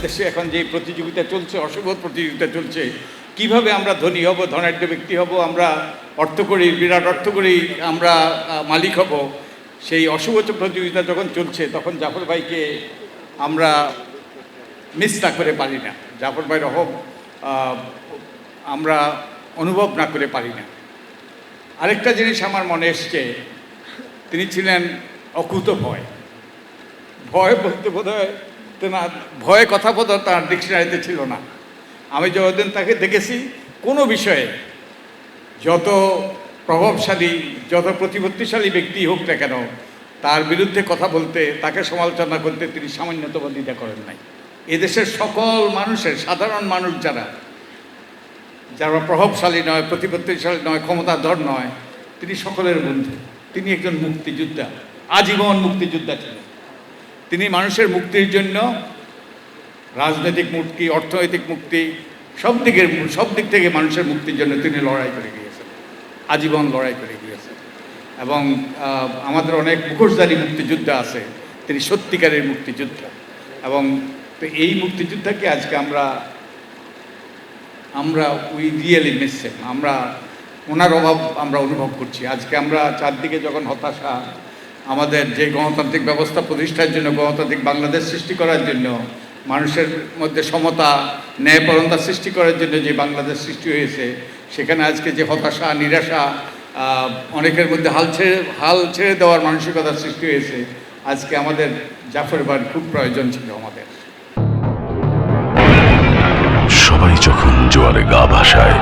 দেশে এখন যে প্রতিযোগিতা চলছে অশুভ প্রতিযোগিতা চলছে কীভাবে আমরা ধনী হব ধনাঢ্য ব্যক্তি হব আমরা অর্থ করি বিরাট অর্থ করি আমরা মালিক হব সেই অশুভ প্রতিযোগিতা যখন চলছে তখন জাফর ভাইকে আমরা মিস না করে পারি না। জাফর ভাইয়ের আহ, আমরা অনুভব না করে পারি না। আরেকটা জিনিস আমার মনে এসছে তিনি ছিলেন অকুত ভয় ভয় বলতে বোধ হয় তেনার ভয়ে কথা হয় তার ডিকশনারিতে ছিল না। আমি যতদিন তাকে দেখেছি, কোনো বিষয়ে যত প্রভাবশালী, যত প্রতিপত্তিশালী ব্যক্তি হোক না কেন, তার বিরুদ্ধে কথা বলতে, তাকে সমালোচনা করতে তিনি সামান্যতম দ্বিধা করেন নাই। এদেশের সকল মানুষের, সাধারণ মানুষ যারা যারা প্রভাবশালী নয়, প্রতিপত্তিশালী নয়, ক্ষমতাধর নয়, তিনি সকলের বন্ধু। তিনি একজন মুক্তিযোদ্ধা, আজীবন মুক্তিযোদ্ধা ছিলেন। তিনি মানুষের মুক্তির জন্য রাজনৈতিক মুক্তি, অর্থনৈতিক মুক্তি, সব দিকের, সব দিক থেকে মানুষের মুক্তির জন্য তিনি লড়াই করে গিয়েছেন, আজীবন লড়াই করে গিয়েছেন। এবং আমাদের অনেক মুখোশধারী মুক্তিযোদ্ধা আছে, তিনি সত্যিকারের মুক্তিযোদ্ধা। এবং তো এই মুক্তিযোদ্ধাকে আজকে আমরা আমরা উই রিয়েলি মিস আমরা, ওনার অভাব আমরা অনুভব করছি। আজকে আমরা চারদিকে যখন হতাশা আমাদের যে গণতান্ত্রিক ব্যবস্থা প্রতিষ্ঠার জন্য, গণতান্ত্রিক বাংলাদেশ সৃষ্টি করার জন্য, মানুষের মধ্যে সমতা ন্যায়পরণতা সৃষ্টি করার জন্য যে বাংলাদেশ সৃষ্টি হয়েছে, সেখানে আজকে যে হতাশা, নিরাশা অনেকের মধ্যে হাল ছেড়ে হাল ছেড়ে দেওয়ার মানসিকতার সৃষ্টি হয়েছে, আজকে আমাদের জাফর বান খুব প্রয়োজন ছিল আমাদের। সবাই যখন জোয়ারে গা ভাসায়,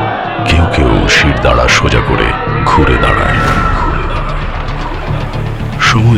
কেউ কেউ শির দাঁড়া সোজা করে ঘুরে দাঁড়ায়।